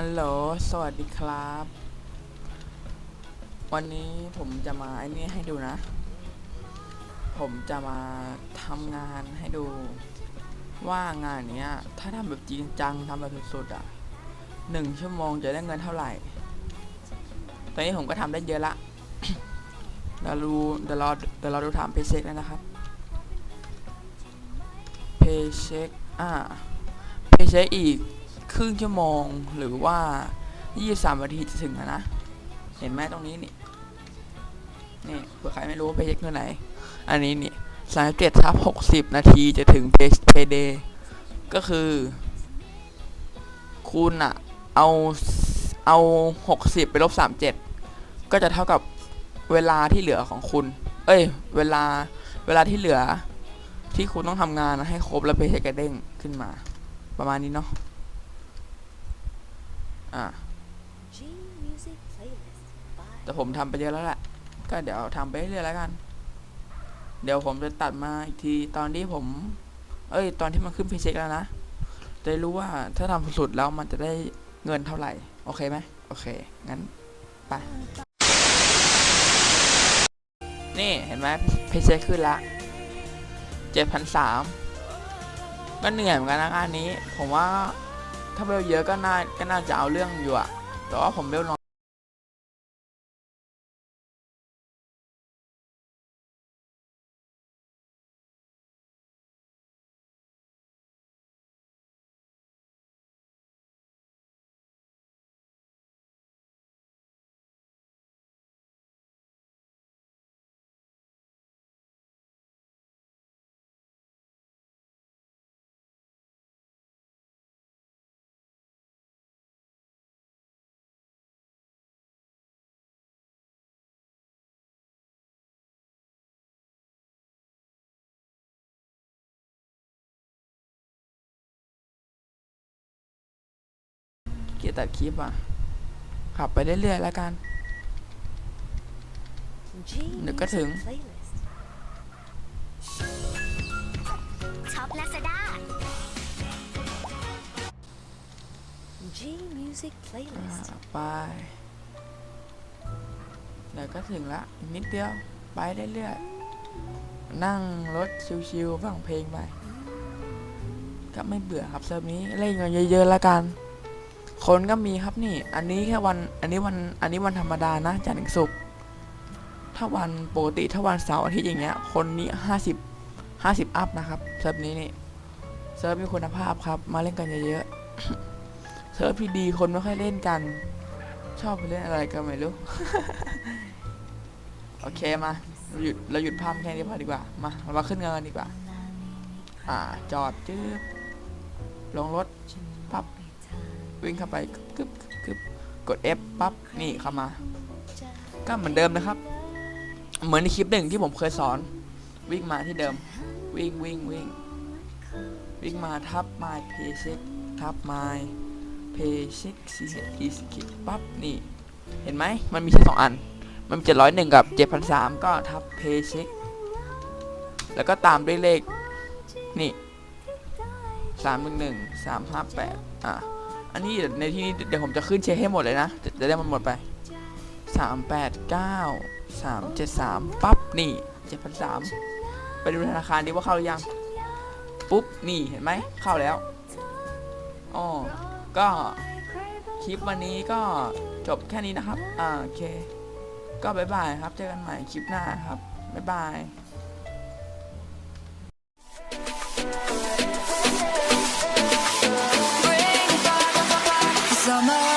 ัลโหล สวัสดีครับ วันนี้ผมจะมาไอ้นี่ให้ดูนะ ผมจะมาทำงานให้ดู ว่างานเนี้ย ถ้าทำแบบจริงจังทำแบบสุดๆอะหนึ่งชั่วโมงจะได้เงินเท่าไหร่ ตอนนี้ผมก็ทำได้เยอะละ เดี๋ยวดูเดี๋ยวรอเดี๋ยวเราดูถามเพย์เช็คนะครับ เพย์เช็คอ่า เพย์เช็คอีก ครึ่งชั่วโมงหรือว่า 23นาทีจะถึงนะ เห็นไหมตรงนี้นี่ นี่เผื่อใครไม่รู้เพย์เช็คคือไหนอันนี้นี่37ทับ60นาทีจะถึงเพย์เพย์เดย์ก็คือ คุณอะเอาเอา60ไปลบ37ก็จะเท่ากับเวลาที่เหลือของคุณ เอ้ย เวลาเวลาที่เหลือที่คุณต้องทำงานให้ครบแล้วเพย์เช็คกระเด้งขึ้นมา ประมาณนี้เนาะ อะ G Music Playlist by แต่ผมทำไปเยอะแล้วแหละก็เดี๋ยวทำไปเรื่อยๆแล้วกัน เดี๋ยวผมจะตัดมาอีกทีตอนที่ผม เอ้ย ตอนที่มันขึ้นพีเช็คแล้วนะ จะรู้ว่าถ้าทำสุดๆแล้วมันจะได้เงินเท่าไหร่ โอเคไหมโอเค งั้น ไป นี่เห็นไหมพีเช็คขึ้นละเจ็ดพันสามก็เหนื่อยเหมือนกันนะงานนี้ ผมว่า ถ้าเบลเยอะก็น่าก็น่าจะเอาเรื่องอยู่อะแต่ว่าผมเบลน้อย เกียร์ตัดคลิปอะ ขับไปเรื่อยๆแล้วกัน G เดี๋ยวก็ถึง Music Playlist ช็อปลาซาด้า G Music อ่า Playlist ไป เดี๋ยวก็ถึงละอีกนิดเดียว ไปเรื่อยๆ นั่งรถชิวๆฟังเพลงไป ก็ไม่เบื่อครับเซิร์ฟนี้เล่นกันเยอะๆแล้วกัน คนก็มีครับนี่ อันนี้แค่วัน อันนี้วัน อันนี้วันธรรมดานะจันทร์ถึงศุกร์ถ้าวันปกติถ้าวันเสาร์อาทิตย์อย่างเงี้ย คนนี้ห้าสิบห้าสิบอัพนะครับเซิร์ฟนี้นี่เซิร์ฟมีคุณภาพครับ มาเล่นกันเยอะๆเซิร์ฟที่ดีคนไม่ค่อยเล่นกัน ชอบไปเล่นอะไรก็ไม่รู้ โอเคมาเราหยุดเราหยุดภาพแค่นี้พอดีกว่า มาเรามาขึ้นเงินกันดีกว่า อ่า จอดจืบลงรถ วิ่งเข้าไปกึบกึบกึบกด F ปั๊บนี่เข้ามา ก็เหมือนเดิมนะครับ เหมือนในคลิปหนึ่งที่ผมเคยสอน วิ่งมาที่เดิม วิ่งวิ่งวิ่งวิ่งมาทับ my paycheck ทับ my paycheck c h e s k ปั๊บนี่เห็นไหมมันมีแค่สองอัน มันเจ็ดร้อยหนึ่งกับเจ็ดพันสามก็ทับ paycheck แล้วก็ตามด้วยเลขนี่สามหนึ่งหนึ่งสามห้าแปดอะ อันนี้เดี๋ยวในที่นี้เดี๋ยวผมจะขึ้นเช็คให้หมดเลยนะจะได้มันหมดไปสามแปดเก้าสามเจ็ดสามปั๊บนี่เจ็ดพันสามไปดูธนาคารดีว่าเข้าหรือยัง ปุ๊บนี่เห็นไหมเข้าแล้วอ๋อก็คลิปวันนี้ก็จบแค่นี้นะครับอ่าโอเค ก็บายบายครับ เจอกันใหม่คลิปหน้าครับบายบาย summer.